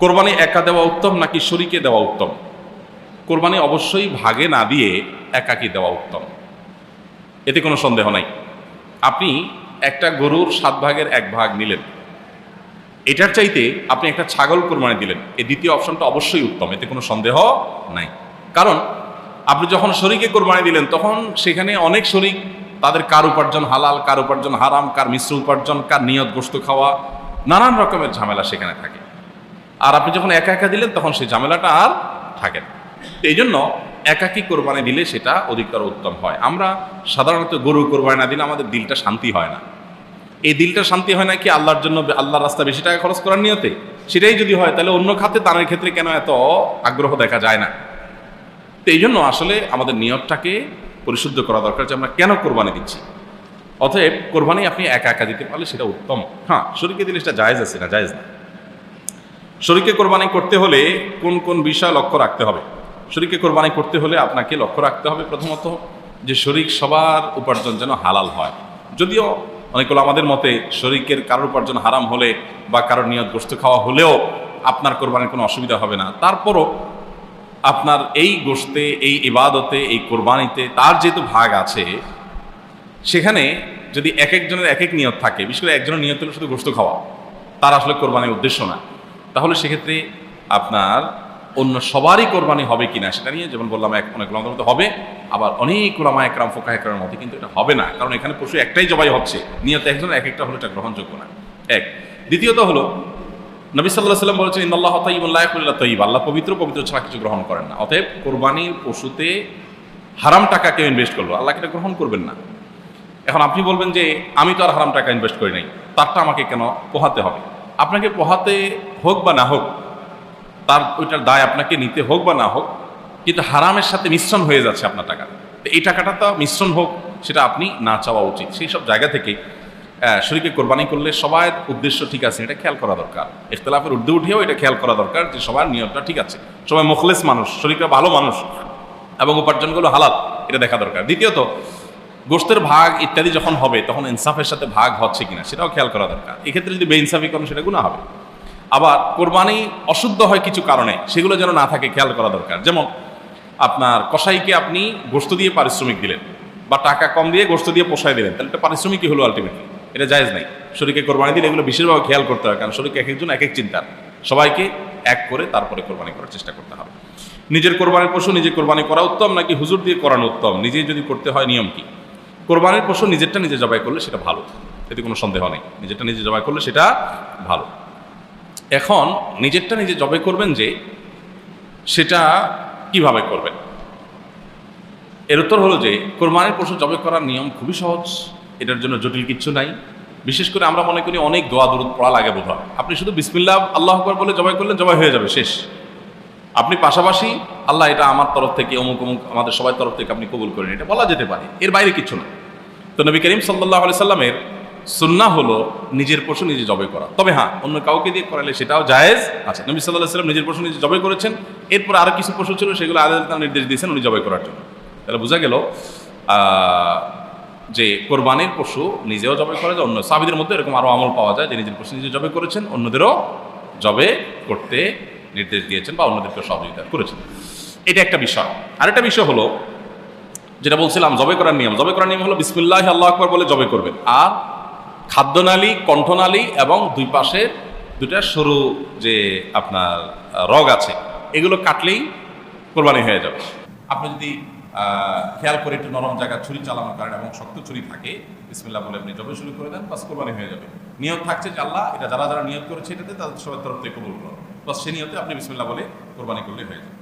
কোরবানি একা দেওয়া উত্তম নাকি শরীকে দেওয়া উত্তম? কোরবানি অবশ্যই ভাগে না দিয়ে একাকি দেওয়া উত্তম। এতে কোনো সন্দেহ নাই। আপনি একটা গরুর সাত ভাগের এক ভাগ নিলেন। এটার চাইতে আপনি একটা ছাগল কোরবানি দিলেন। এই দ্বিতীয় অপশনটা অবশ্যই উত্তম, এতে কোনো সন্দেহ নাই। কারণ, আপনি যখন শরীকে কোরবানি দিলেন, তখন সেখানে অনেক শরিক, তাদের কার উপার্জন হালাল, কার উপার্জন হারাম, কার মিশ্র উপার্জন, কার নিয়ত গোস্ত খাওয়া, নানান রকমের ঝামেলা সেখানে থাকে। আর আপনি যখন একা একা দিলেন, তখন সেই ঝামেলাটা আর থাকে না। এই জন্য একাকি কোরবানি দিলে সেটা অধিকতর উত্তম হয়। আমরা সাধারণত গরু কোরবানি না দিলে আমাদের দিলটা শান্তি হয় না। এই দিলটা শান্তি হয় না কি আল্লাহর জন্য আল্লাহর রাস্তা বেশি টাকা খরচ করার নিয়তে? সেটাই যদি হয়, তাহলে অন্য খাতে দানের ক্ষেত্রে কেন এত আগ্রহ দেখা যায় না? তো এই জন্য আসলে আমাদের নিয়তটাকে পরিশুদ্ধ করা দরকার যে আমরা কেন কোরবানি দিচ্ছি। অতএব কোরবানি আপনি একা একা দিতে পারলে সেটা উত্তম। হ্যাঁ শরীরকে দিলে সেটা জায়েজ আছে না? জায়েজ না। শরীরকে কোরবানি করতে হলে কোন কোন বিষয় লক্ষ্য রাখতে হবে? শরীরকে কোরবানি করতে হলে আপনাকে লক্ষ্য রাখতে হবে প্রথমত যে শরীর সবার উপার্জন যেন হালাল হয়। যদিও অনেকগুলো আমাদের মতে শরীরের কারোর উপার্জন হারাম হলে বা কারোর নিয়ত গোস্ত খাওয়া হলেও আপনার কোরবানির কোনো অসুবিধা হবে না। তারপরও আপনার এই গোস্তে এই ইবাদতে, এই কোরবানিতে তার যেহেতু ভাগ আছে, সেখানে যদি এক একজনের এক এক নিয়ত থাকে, বিশেষ করে একজনের নিয়ত হলো শুধু গোস্ত খাওয়া, তার আসলে কোরবানির উদ্দেশ্য না। তাহলে সেক্ষেত্রে আপনার অন্য সবারই কোরবানি হবে কিনা সেটা নিয়ে যেমন বললাম, এক অনেক ওলামাদের মধ্যে হবে, আবার অনেক ওলামা একরাম ফোকা একরামের মধ্যে কিন্তু এটা হবে না। কারণ এখানে পশু একটাই জবাই হচ্ছে। নিয়ত একজন, এক একটা হলো এটা গ্রহণযোগ্য না। এক। দ্বিতীয়ত হলো, নবী সাল্লাহ সাল্লাম বলেছেন ইন্দাল্লাহ তাইবুল্লাহ তৈব আল্লাহ পবিত্র পবিত্র ছাড়া কিছু গ্রহণ করেন না। অতএব কোরবানির পশুতে হারাম টাকা কেউ ইনভেস্ট করল আল্লাহ এটা গ্রহণ করবেন না। এখন আপনি বলবেন যে, আমি তো আর হারাম টাকা ইনভেস্ট করি নাই। তারটা আমাকে কেন পোহাতে হবে? আপনাকে পোহাতে হোক বা না হোক, তার ওইটার দায় আপনাকে নিতে হোক বা না হোক, কিন্তু হারামের সাথে মিশ্রণ হয়ে যাচ্ছে আপনার টাকা। এই টাকাটা তো মিশ্রণ হোক, সেটা আপনি না চাওয়া উচিত। সেই সব জায়গা থেকে শরীরকে কোরবানি করলে সবার উদ্দেশ্য ঠিক আছে, এটা খেয়াল করা দরকার। ইখতলাফের ঊর্ধ্বে উঠেও এটা খেয়াল করা দরকার যে সবার নিয়মটা ঠিক আছে। সবাই মুখলেস মানুষ শরীরটা ভালো মানুষ এবং উপার্জনগুলো হালাত এটা দেখা দরকার। দ্বিতীয়ত, গোষ্ঠের ভাগ ইত্যাদি যখন হবে, তখন ইনসাফের সাথে ভাগ হচ্ছে কিনা, সেটাও খেয়াল করা দরকার। এক্ষেত্রে যদি বেইনসাফি করেন, সেটা গুণা হবে। আবার কোরবানি অশুদ্ধ হয় কিছু কারণে, সেগুলো যেন না থাকে, খেয়াল করা দরকার। যেমন, আপনার কসাইকে আপনি গোস্ত দিয়ে পারিশ্রমিক দিলেন, বা টাকা কম দিয়ে গোস্ত দিয়ে পোষায় দিলেন, তাহলে এটা পারিশ্রমিকই হলো আলটিমেটলি এটা জায়জ নাই। শরীরকে কোরবানি দিলে এগুলো বিশেষভাবে খেয়াল করতে হয়, কারণ শরীরকে এক একজন এক এক চিন্তার সবাইকে এক করে তারপরে কোরবানি করার চেষ্টা করতে হবে। নিজের কোরবানির পশু নিজে কোরবানি করা উত্তম, নাকি হুজুর দিয়ে করানো উত্তম? নিজেই যদি করতে হয়, নিয়ম কি? কোরবানির পশু নিজেরটা নিজে জবাই করলে সেটা ভালো, এতে কোনো সন্দেহ নেই। নিজেরটা নিজে জবাই করলে সেটা ভালো। এখন নিজেরটা নিজে জবাই করবেন যে সেটা কীভাবে করবেন। এর উত্তর হলো যে কোরবানির পশু জবাই করার নিয়ম খুবই সহজ, এটার জন্য জটিল কিছু নাই। বিশেষ করে আমরা মনে করি অনেক দোয়া দূরত পড়া লাগে বোধ আপনি শুধু বিসমিল্লাহ, আল্লাহ আকবর বলে জবাই করলেন জবাই হয়ে যাবে, শেষ। আপনি পাশাপাশি আল্লাহ এটা আমার তরফ থেকে, অমুক অমুক আমাদের সবার তরফ থেকে আপনি কবুল করেন, এটা বলা যেতে পারে, এর বাইরে কিছু না। তো নবী করিম সাল্লাহ আলি সাল্লামের সুন্না হলো নিজের পশু নিজে জবাই করা। তবে হ্যাঁ অন্য কাউকে দিয়ে করালে সেটাও জায়েজ আচ্ছা নবী সাল্লাহ সাল্লাম নিজের পশু নিজে জবাই করেছেন। এরপর আরও কিছু পশু ছিল, সেগুলো আদালত নির্দেশ দিয়েছেন উনি জবাই করার জন্য। তাহলে বোঝা গেল যে কোরবানির পশু নিজেও করা যায়, অন্য সাবিদের মধ্যে এরকম আরও আমল পাওয়া যায় যে নিজের পশু নিজে জবাই করেছেন, অন্যদেরও জবে করতে নির্দেশ দিয়েছেন বা অন্যদেরকে সহযোগিতা করেছেন। এটা একটা বিষয়। আরেকটা বিষয় হলো, যেটা বলছিলাম জবে করার নিয়ম। জবে করার নিয়ম হলো বিসমুল্লাহ আল্লাহ আকবর বলে জবে করবেন। আর খাদ্যনালী, কণ্ঠনালী এবং দুই পাশের দুটা সরু যে আপনার রগ আছে, এগুলো কাটলেই কোরবানি হয়ে যাবে। আপনি যদি খেয়াল করে একটু নরম জায়গা ছুরি চালানোর কারণে এবং শক্ত ছুরি থাকে, বিসমিল্লাহ বলে আপনি জবে শুরু করে দেন, বাস কোরবানি হয়ে যাবে। নিয়ত থাকছে যে আল্লাহ এটা যারা যারা নিয়ত করেছে, এটাতে তাদের সবার তরফ থেকে কবুল করো বাস সে নিয়তে আপনি বিসমিল্লাহ বলে কোরবানি করলে হয়ে যাবে।